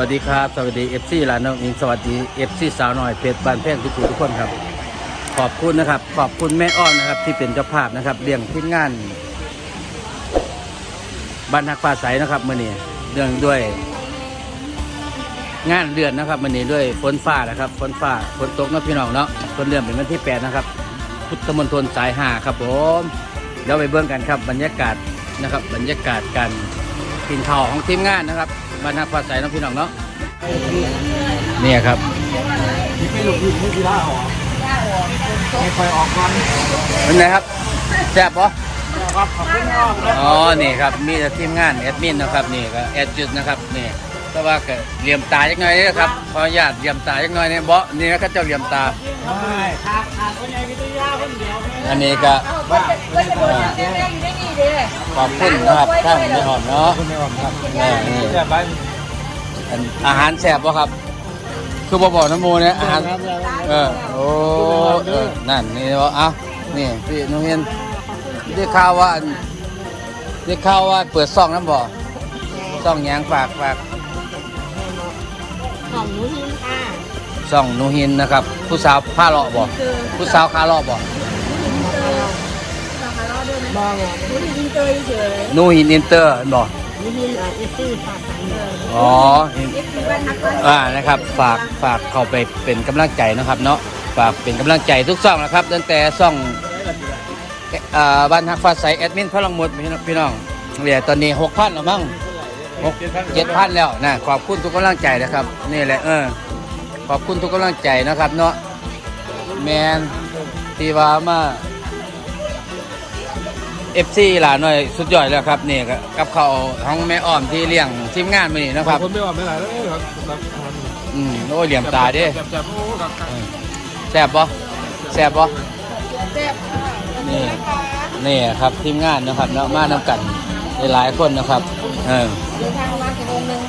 วัสดีครับ สวัสดีเอฟซีลานน้องอิงสวัสดีเอฟซีสาวน้อยเพชรบ้านแพงทุกคนทุกคนครับ ขอบคุณนะครับ ขอบคุณแม่อ้อนนะครับ ที่เป็นเจ้าภาพนะครับเลี้ยงทีมงานบ้านฮักฟ้าใสนะครับมื่อนี้เรื่องด้วย งานเดือนนะครับมื่อนี้ด้วยฝนฟ้านะครับฝนฟ้าฝนตกนะพี่น้องเนาะฝนเดือนเป็นวันที่แปดนะครับ พุทธมณฑลสายห้าครับผมเดี๋ยวไปเบิ่งกันครับ บรรยากาศนะครับ บรรยากาศการกินข้าวของทีมงานนะครับ บ้านฮักฟ้าใสเนาะพี่น้องเนาะเนี่ยครับไม่หลุดหลุดไม่กีฬาออกไม่ค่อยออกก่อนเป็นไงครับแซ่บปะครับขอบคุณมากครับอ๋อนี่ครับมีแต่ทีมงานแอดมินนะครับนี่ก็แอดจุดนะครับนี่ แต่ว่าก็เหลี่ยมตาจักหน่อยนี่นะครับขออนุญาตเหลี่ยมตาจักหน่อยเนี่ยเบาะนี่นะครับเจ้าเหลี่ยมตาไม่ขาดขาดคนใหญ่วิทยาคนเดียวอันนี้ก็ก็จะก็จะโดนแม่อยู่ได้นี่เด้ขอบคุณนะครับท่านไม่หอมเนาะคุณไม่ออกครับนี่นี่เรียบร้อยอันอาหารแซ่บปะครับ คือบ่บอกน้ำมูเนี่ยอาหาร เออ โอ้เออนั่นนี่ว่าเอ้านี่พี่น้องเห็นได้ข่าวว่าอันได้ข่าวว่าเปิดซ่องน้ำบ่ซ่องหยางฝากฝาก ของหนูหินค่ะซ่องหนูหินนะครับ ผู้สาวผ้าเลาะบ่คือผู้สาวคาเลาะบ่มองอะหนูหินเตยเฉยหนูหินอินเตอร์บ่หนูหินอะอีซี่ฝากขันเลยอ๋อหินนี่คือบ้านนักอ่านะครับ ฝากฝากเข้าไปเป็นกำลังใจนะครับเนาะฝากเป็นกำลังใจทุกซ่องนะครับตั้งแต่ซ่องอ่าบ้านฮักฟ้าใสแอดมินพลังหมดพี่น้องพี่น้องเหลือตอนนี้หกพันแล้วมั้ง หกเจ็ดพันแล้วนะขอบคุณทุกกำลังใจนะครับ นี่แหละเออขอบคุณทุกกำลังใจนะครับ เนาะแมนที่ว่ามาเอฟซีหลานหน่อยสุดยอดแล้วครับนี่ก็กับเขาวของแม่อ้อมที่เลี้ยงทีมงานมานี่นะครับคนไม่ออกไม่ไหลแล้วครับอืมโอ้ยเหลี่ยมตาเด้จับจับโอ้ครับแซ่บปะแซ่บปะแซ่บค่ะนี่นี่ครับทีมงานนะครับเนาะมานำกันหลายๆคนนะครับเออ ดูทางวัดกันวงหนึ่ง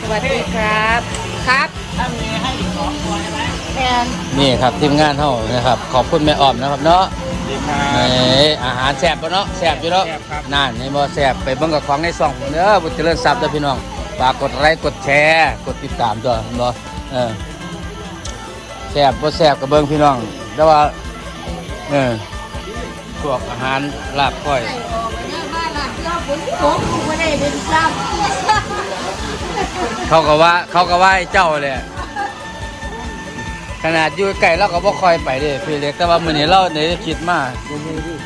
สวัสดีครับ ครับถ้ามีให้อีกสองตัวใช่ไหมแทนนี่ครับทีมงานเท่านะครับ ขอบคุณแม่อ้อมนะครับเนาะดีครันี่อาหารแซ่บปะเนาะแซ่บอยู่เนาะแซ่บครับ นั่นนี่บ่แซ่บไปเบิ่งกับของในซองเด้อบุญเจริญทรัพย์เด้อพี่น้องฝากกดไลค์กดแชร์กดติดตามตัวเนาะเออแซ่บบ่แซ่บกับเบิ่งพี่น้องแต่ว่าเออพวกอาหารลาบก้อยไก่ออกเนี่ยบ้านห ลังเราฝนตกไม่ได้เป็นซ้เขาก็ว่า เขาก็ว่าไอ้เจ้าเลยขนาดอยู่ไกลเราก็บ่คอยไปเด้พี่เล็กแต่ว่ามื้อนี้เราได้คิดมา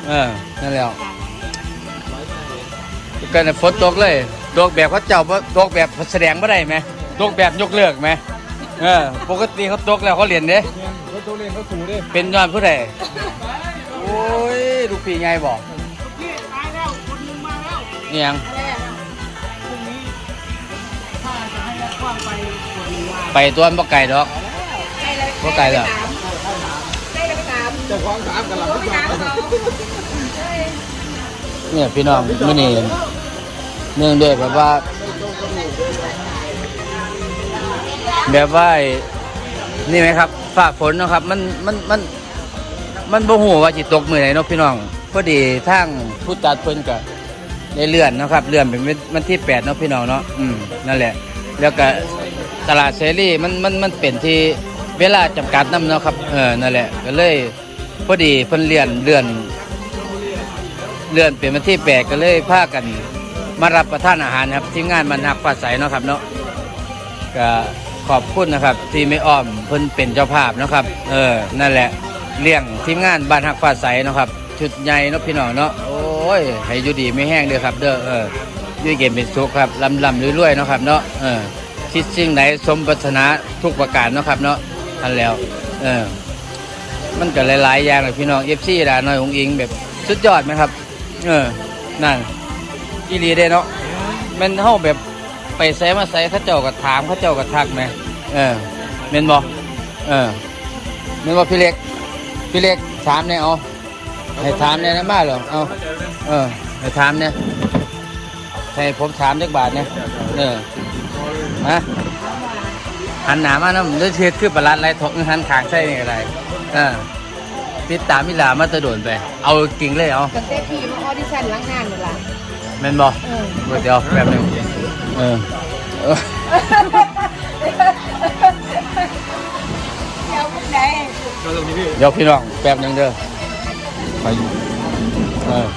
เออนั่นแหล้วก็น่ะฝนตกเลยตกแบบเขาเจ้าบ่ตกแบบแสดงบ่ได้ไหมตกแบบยกเลิกไหมเออปกติเขาตกแล้วเขาเรียนเด้เขาตัวเล่นเขาสูด้เป็นย้อนผู้ใดโอ้ยลูกพี่ไงบอก มาแล้วนี่ยังำแม่พรุ่งนี้ถ้าจะให้กว้างไปคนนึงมาไปตัวมันบ่ไกลดอกใกล้เลยบ่ไกลแล้วใกล้เลยไปตามจะคว้างสามกันหลังโอ้ทุไปกอย่าตางมเขาเฮ้ยเนี่ยพี่น้องมื้อนี้เนื่องด้วยแบบว่า แบบว่าไอ้นี่ไหมครับฟ้าฝนเนาะครับ มันมันมันมันบ่ฮู้ว่าสิตกมื้อไหนเนาะพี่น้องพอดีทางผู้จัดเพิ่นก็ ได้เลื่อนนะครับเลื่อนเป็นวันที่8เนาะพี่น้องเนาะอืมนั่นแหละ แล้วก็ตลาดเสรีมันมันมันเป็นที่เวลาจำกัดนํเนาะครับเออนั่นแหละก็เลยพอดีเพิ่นเลื่อนเลื่อนเลื่อนเป็นวันที่แปดก็เลยพากันมารับประทานอาหารครับทีมงานมันหักฟ้าใสเนาะครับเนาะก็ขอบคุณนะครับ ที่ไม่อ้อมเพิ่นเป็นเจ้าภาพนะครับ เออนั่นแหละเลี้ยงทีมงานบ้านหักฟ้าใสเนาะครับชุดใหญ่เนาะพี่น้องเนาะโอ้ ยให้อยู่ดีไม่แห้งเด้อครับ เด้อเออด้วยเกมเป็นสุขครับลำลำรวยๆเนาะครับเนาะเออคิดสิ่งไหนสมปรารถนาทุกประการเนาะครับเนาะทันแล้ว เออ มันก็หลายๆอย่างเลยพี่น้องเอฟซีด่าน้อยองอิงแบบสุดยอดไหมครับ เออ นั่นอีหลีได้เนาะแมันเฮาแบบไปใส่มาใส่เขาเจ้าก็ถามเขาเจ้าก็ทักไหมเออเมนบ่เออเมนบ่พี่เล็ก พี่เล็กถามเนี่ยเอา ให้ถามเนี่ยนะมาเหรอเอาเออให้ถามเนี่ยให้ผมถามจักบาทเนี่ยเออฮะหันหน้ามานะเลือเทียดคือประหลัดไรถกหันขางใช่นี่อะไรเออติดตามมิลามาแตะโดนไป เอาจริงเลยเอาตั้งแต่พี่มาออดิชั่นล้างงานเลยล่ะแม่นบ่เออเดี๋ยวแป๊บหนึงเออเออเดี๋ยวพวกไหนก็ตรงนี้พี่เดี๋ยวพี่น้องแป๊บหนึงเด้อ ไปเออ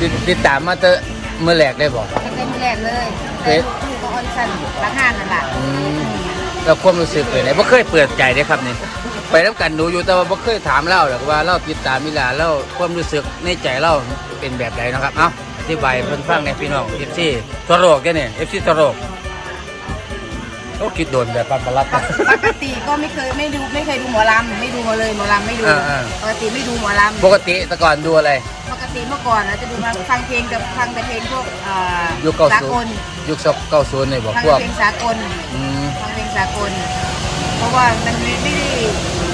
ติดติดตามมาเตอะเมื่อแรกได้บอก ตั้งแต่มื้อแรกเลยเอ๊ะแต่ลูกก็ออนซันบางห้านนั่นแหละอืม แล้วความรู้สึกเป็นไงบ่เคยเปิดใจได้ครับนี่ไปรับกันดูอยู่แต่ว่าบ่เคยถามเล่าหรอกว่าเล่าติดตามมิลาเล่าความรู้สึกในใจเล่าเป็นแบบใดเนาะครับเอ้าอธิบายให้เพิ่นฟังในอยพี่น้อง FC ตวโรกเด้เนี่ย FC ตวโรก โอ้คิดโดนแบบปันปลัด ปกติก็ไม่เคยไม่ดูไม่เคยดูหมอลำไม่ดูมาเลยหมอลำไม่ดูอ่าปกติไม่ดูหมอลำปกติแต่ก่อนดูอะไรปกติเมื่อก่อนนะจะดูมาฟังเพลงกับฟังแต่เพลงพวกเอ่อยุคเก้าสาศูกนลย์ยุคเก้าศูนย์นี่บอกฟังพวกเพลงสากลอืมฟังเพลงสากล เพราะว่ามันไม่ไม่ได้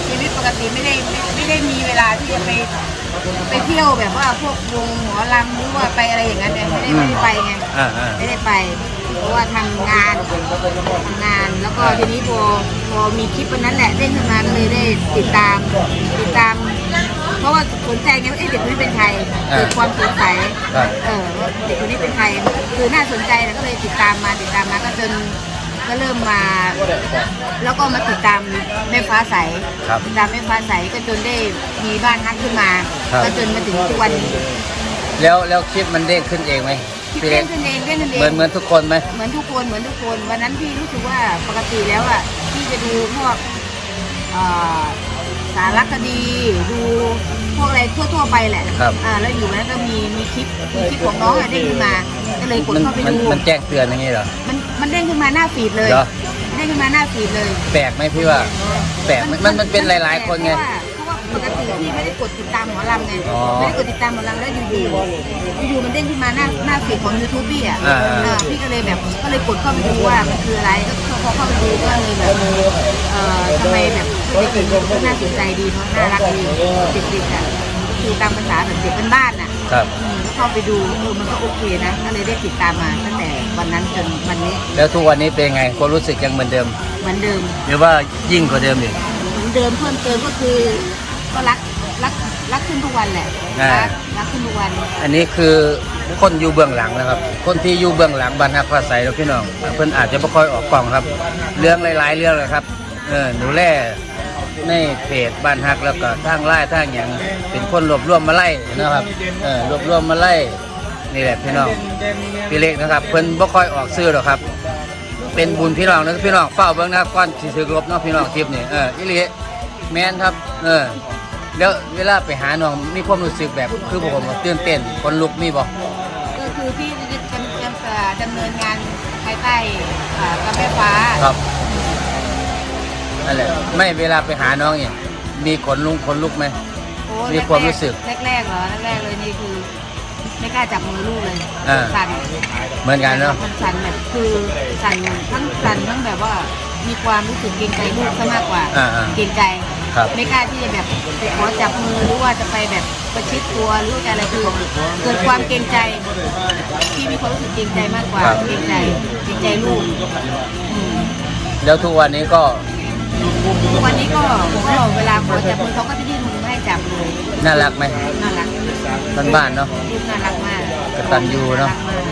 ชีวิตปกติไม่ได้ไม่ไม่ได้มีเวลาที่จะไปไปเที่ยวแบบว่าพวกวงหมอลำหรือว่าไปอะไรอย่างนั้นเนี่ยไม่ได้ไม่ได้ไปไงอ่าอ่าไม่ได้ไป เพราะว่าทำงานทำงานแล้วก็ทีนี้พอพอมีคลิปวันนั้นแหละเด้งขึ้นมาก็เลยได้ติดตามติดตาม เพราะว่าสนใจไงว่าเอ๊ะเด็กคนนี้เป็นใครเกิดความสงสัยครับ เออว่าเด็กคนนี้เป็นใครคือน่าสนใจนะก็เลยติดตามมาติดตามมาก็จนก็เริ่มมา แล้วก็มาติดตามแม่ฟ้าใสครับติดตามแม่ฟ้าใสก็จนได้มีบ้านฮักขึ้นมา ครับ ก็จนมาถึงทุกวันนี้ แล้วแล้วคลิปมันเด้งขึ้นเองไหมคิด พี่เล่เล็นกขึ้นเองเล่นขึ้นเอเหมือนงเหมือนทุกคนไหมเหมือนทุกคนเหมือนทุกคนวันนั้นพี่รู้สึกว่าปกติแล้วอะพี่จะดูพวกเอ่อสารคดีดูพวกอะไรทั่วๆไปแหละครับอ่าแล้วอยู่นั้นก็มีมีคลิปมีคลิปของน้องอะเด้งขึ้นมาก็เลยกดมันเข้าไปมันดูมันแจ้งเตือนอย่างนี้เหรอมันมันเด้งขึ้นมาหน้าฟีดเลยเหรอเด้งขึ้นมาหน้าฟีดเลย แปลกไหมพี่ว่า แปลกไหมมันมันเป็นหลายๆคนไง เพราะว่าเพราะว่าปกติพี่ไม่ได้กดติดตามหมอลำไงอ๋อไม่ได้กดติดตามหมอลำแล้วอยู่ๆอยู่ๆมันเด้งขึ้นมาหน้าหน้าฟีดของยูทูบพี่อะอ่า เออพี่ก็เลยแบบก็เลยกดเข้าไปดูว่ามันคืออะไรก็พอเข้าไปดูก็เลยแบบเอ่อทำไมแบบเด็กๆก็น่าสนใจดีเนาะน่ารักดีเด็กๆอะคือตามภาษาแบบเด็กบ้านๆน่ะ ครับ อืมก็เข้าไปดูเออมันก็โอเคนะก็เลยได้ติดตามมาตั้งแต่วันนั้นจนวันนี้แล้วทุกวันนี้เป็นไงความรู้สึกยังเหมือนเดิม เหมือนเดิมหรือว่ายิ่งกว่าเดิมอีกเหมือนเดิมเพิ่มเติมก็คือ ก็รักรักรักขึ้นทุกวันแหละอ่ารักรักขึ้นทุกวันอันนี้คือคนอยู่เบื้องหลังนะครับ คนที่อยู่เบื้องหลังบรรทักภาษาเราพี่น้องเพิ่นอาจจะไม่ค่อยออกกล่องครับ เรื่องหลายๆเรื่องเลยครับเออหนูแร่ในเพจบ้านฮักแล้วก็ทางไล่ทางอย่างเป็นคนรวบรวมมาไล่นะครับเออรวบรวมมาไล่นี่แหละพี่น้องพี่เล็กนะครับเพิ่นบ่ค่อยออกซื้อหรอกครับ เป็นบุญพี่น้องนะพี่น้องเฝ้าเบิ่งนะครับก่อนสิถึกลบเนาะพี่น้องคลิปนี่เอออีหลีแม่นครับ เออ แล้วเวลาไปหาน้องมีความรู้สึกแบบคือพวกผมตื่นเต้นคนลุกมีบ่ก็คือพี่จะดำดำเอ่อดำเนินงานภายใต้อ่ากระแม่ฟ้าครับนั่นแหละไม่เวลาไปหาน้องเนี่ยมีขนลุกขนลุกไหม โอ้มีความรู้สึกแรกๆเหรอแรกๆเลยนี่คือไม่กล้าจับมือลูกเลยอ่า สั่นเหมือนกันเนาะมันสั่นแบบคือสั่นทั้งสั่นทั้งแบบว่ามีความรู้สึกเกรงใจลูกซะมากกว่าอ่าอ่าเกรงใจ ครับ ไม่กล้าที่จะแบบไปขอจับมือหรือว่าจะไปแบบประชิดตัวหรือว่าจะอะไรคือเกิดความเกรงใจพี่มีความรู้สึกเกรงใจมากกว่าครับ เกรงใจเกรงใจลูกอืมแล้วทุกวันนี้ก็วันนี้ก็ก็เวลาขอจับมือเขาก็จะยื่นมือให้จับเลยน่ารักไหมน่ารักบ้านๆเนาะ ลูกน่ารักมากกตัญญูเนอะรักมาก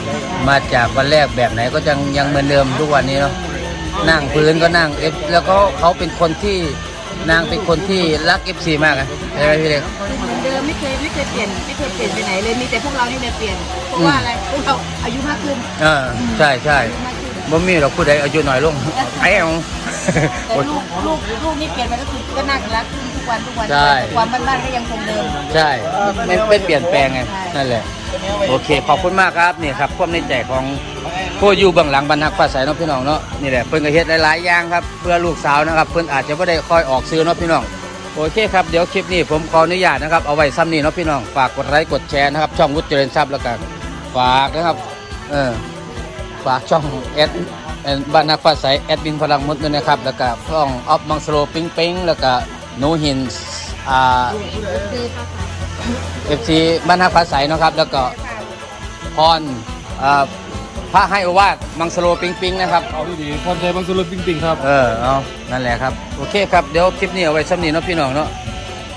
มาจากวันแรกแบบไหนก็ยังยังเหมือนเดิมทุกวันนี้เนาะนั่งพื้นก็นั่งเอฟแล้วก็เขาเป็นคนที่ นางเป็นคนที่รักเอฟซีมากอะใช่ไหมพี่เล็กคือเหมือนเดิมไม่เคยไม่เคยเปลี่ยนไม่เคยเปลี่ยนไปไหนเลยมีแต่พวกเรานี่แหละเปลี่ยนเพราะว่าอะไรพวกเราอายุมากขึ้นอ่าใช่ใช่อายุมากขึ้นบ่มีเราผู้ใดอายุน้อยลงไอ้เอาแต่ลูกลูกลูกนี่เปลี่ยนไปก็คือก็น่ารักขึ้นทุกวันทุกวันใช่แต่ความบ้านๆก็ยังคงเดิม ใช่ไม่ไม่เปลี่ยนแปลงไงใช่นั่นแหละ โอเค ขอบคุณมากครับนี่ครับ ความในใจของ ผู้อยู่เบื้องหลังบรรทักฟ้าใสเนาะพี่น้องเนาะนี่แหละเพิ่นก็เฮ็ดหลายๆอย่างครับเพื่อลูกสาวนะครับเพิ่นอาจจะไม่ได้ค่อยออกซื้อเนาะพี่น้องโอเคครับเดี๋ยวคลิปนี้ผมขออนุญาตนะครับเอาไว้ซ้ำนี้เนาะพี่น้องฝากกดไลค์กดแชร์นะครับช่องวุฒิเจริญทรัพย์แล้วกันฝากนะครับเออฝากช่องแอดบรรทักฟ้าใสแอดมินพลังมุดด้วยนะครับแล้วก็ช่องออฟมังสโลปิงปิงแล้วก็โนหินอ่าเอฟซีบ้านฮักฟ้าใสเนาะครับแล้วก็พรอ่อ พระให้โอวาทมังสโลปิงปิงนะครับ เอาดีๆพรใจบางสุรปิงปิงครับ เออเอานั่นแหละครับ โอเคครับ เดี๋ยวคลิปนี้เอาไว้ซ้ำนี้เนาะพี่น้องเนาะ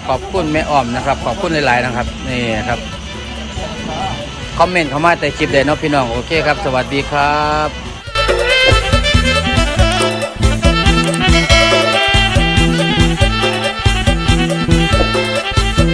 ขอบคุณแม่อ้อมนะครับ ขอบคุณหลายๆนะครับ นี่ครับขคอมเมนต์เข้ามาแต่คลิปเดนเนาะพี่น้อง โอเคครับ สวัสดีครับ